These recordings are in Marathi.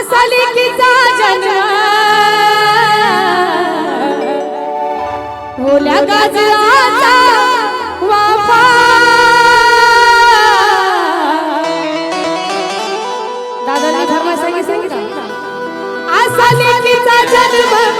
असलिकीचा जन्म ओल्या गाजराचा वाफा. दादाला धर्मा सांगितलं. जन्म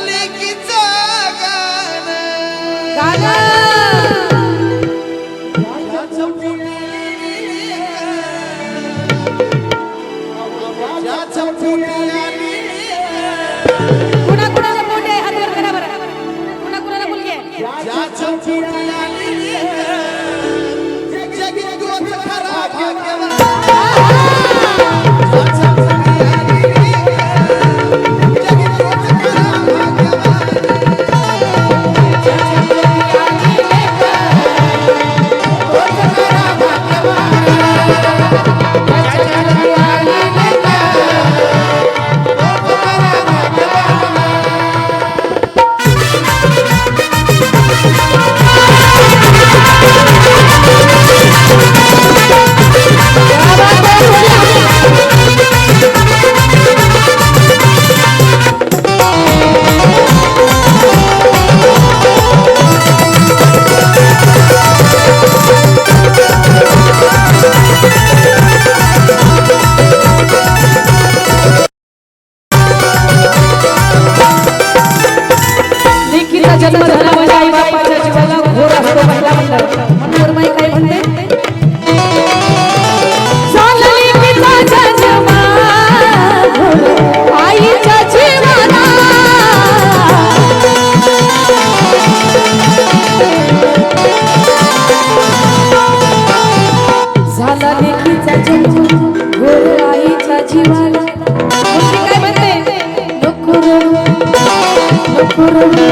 झाले की गाणं. করবে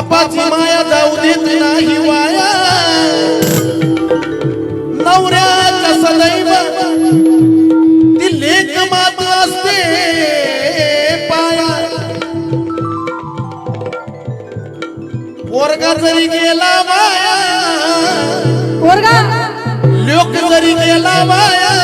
बापाची माया जाऊ देत नाही वाया. नवऱ्याच्या सदैव ती लेख मात असते पाया. पोरगा जरी गेला माया पोरगा. लोक जरी गेला माया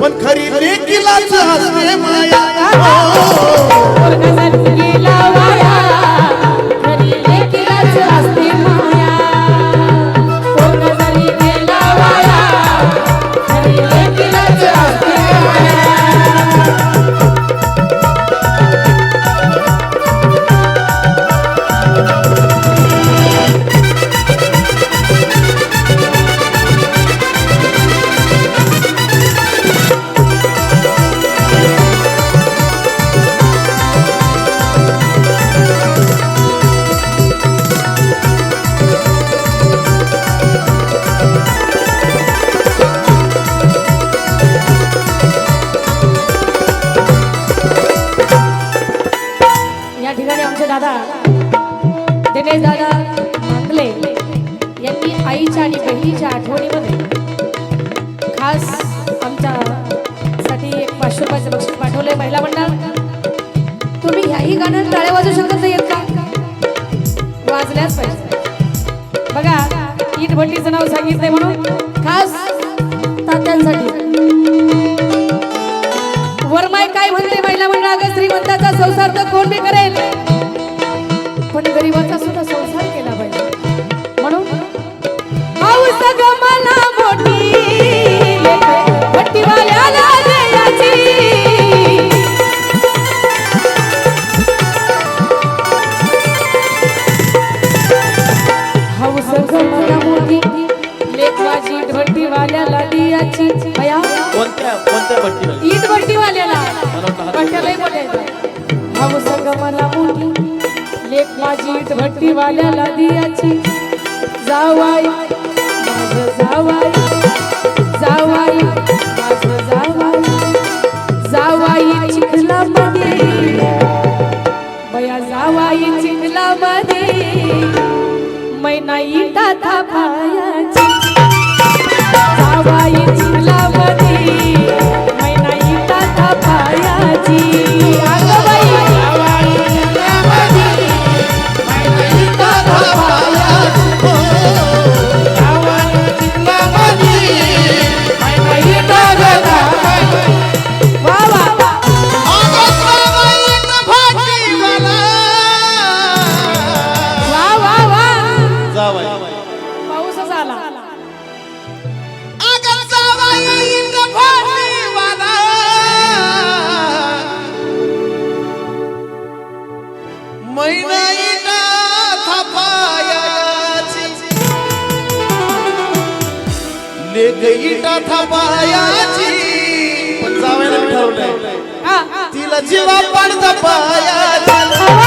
पण खरी लेकीलाच असते दादा दिनेश दादा मांगले यांनी आईच्या आणि बहिणीच्या आठवणीमध्ये खास आमच्यासाठी एक पाचशे रुपयाचं बक्षीस पाठवलंय महिला मंडळ. तुम्ही ह्याही गाण्यात टाळ्या वाजवू शकत नाही का? वाजल्याच पाहिजे. बघा ईट भट्टीचं नाव सांगितलंय म्हणून. खास तात्यांसाठी. वरमाय काय म्हणते महिला मंडळ? अगं श्रीमंताचा संसार तर कोण बी करेल? पण गरीबाचा सुद्धा संसार केला पाहिजे. म्हणून हौस गं मला मोठी भट्टीवाल्याला द्यायची हौस गं मला मोठी लेख माझी भट्टीवाल्याला दियाची बया कोणत्या कोणत्या भट्टीला ईट भट्टीवाल्याला कट्ट्यालाही बोलायचं. मोठी एक माझी भट्टीवाल्याला दियाची. जावाई माझं जावाई जावाई माझं जावाई. जावाई चिखला मध्ये बया जावाई चिखला मध्ये मैना इटा थापायाची. जावाई चिखला मध्ये मैना इटा थापायाची. इटा थापायाची. पण जावायला ठरवलंय. तिला जीवा पण जपायाची